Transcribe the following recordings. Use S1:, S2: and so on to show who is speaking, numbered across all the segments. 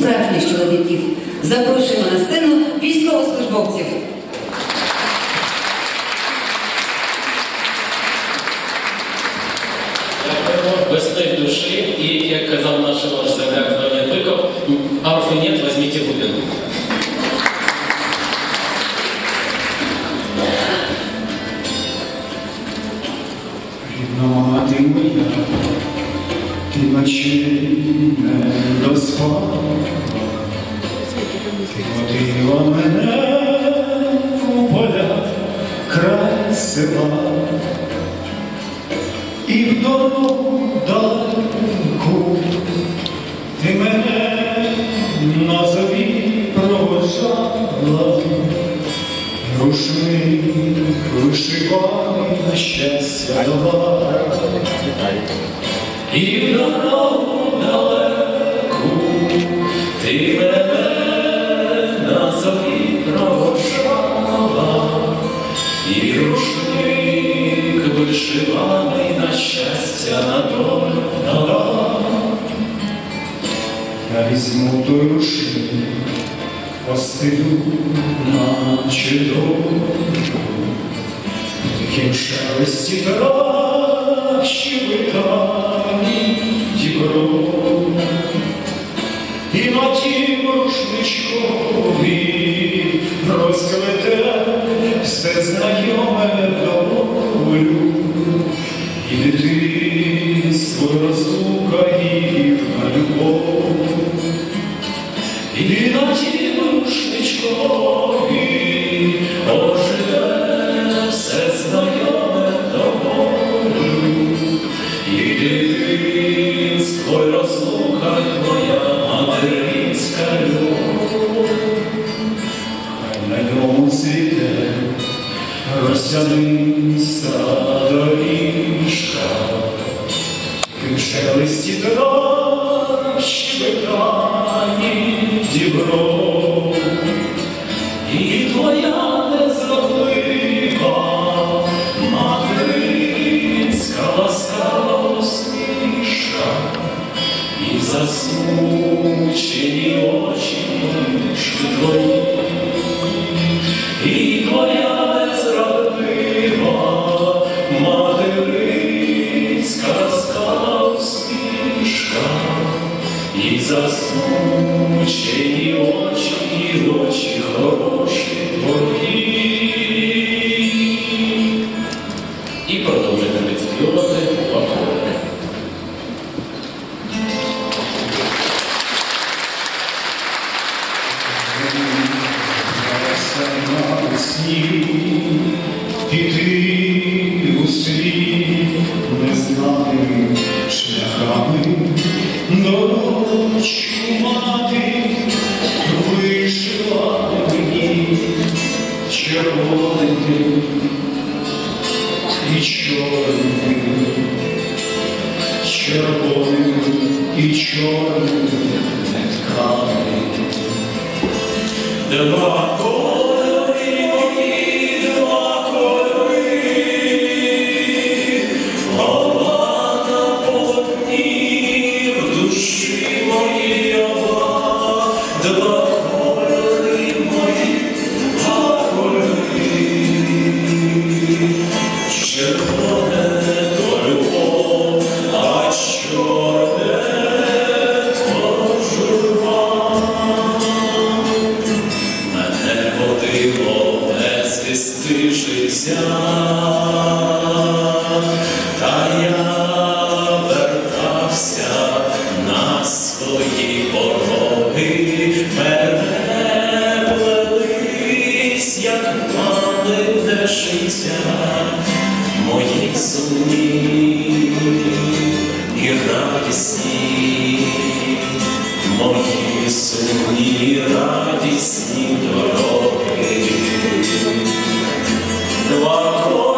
S1: справжніх чоловіків. Запрошуємо на сцену військовослужбовців.
S2: Весни душі, і як казав наш земляк Леонід Биков, арфи нет, возьмите губин.
S3: Рідна мати моя, ти ночі не доспала, ти водила мене у поля край села, і в дорогу далеку ти мене на зорі провожала. Рушник вишиваний на щастя давай. І в дорогу постелю наче дорогу, Тихим шелесті трав, що витані дібро. І на тім рушничкові розквете все знайоме долю. І дитинство шелесті трав, щебетані дібро. І твоя незрадлива материнська ласкава усмішка, і засмучені очі твої, очі, і очі хороші твої.
S2: І продовжуємо відспівати акорди.
S3: на сні, і ти у світ незнаними шляхами дорочку червоним і чорним, червоним і нитками. Два кольори свої пороги, мене плелись, як мали життя, мої сумні і радісні, мої сумні радісні дороги. Два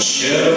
S3: Ще